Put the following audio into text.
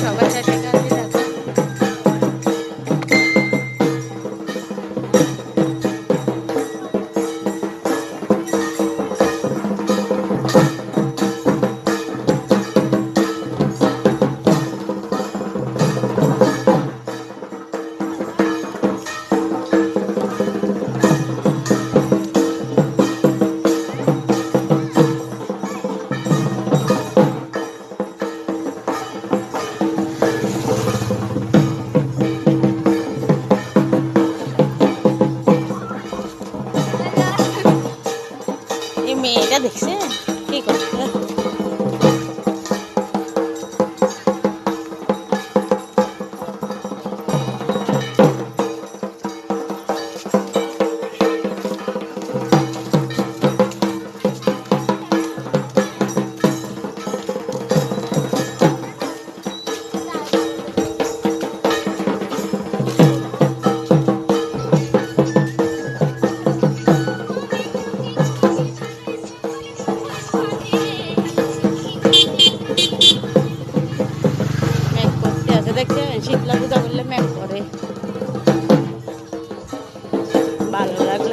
Coba. মেয়েটা দেখছে কি করছে দেখছে শীতলা পূজা করলে ম্যাক করে। ভালো লাগল।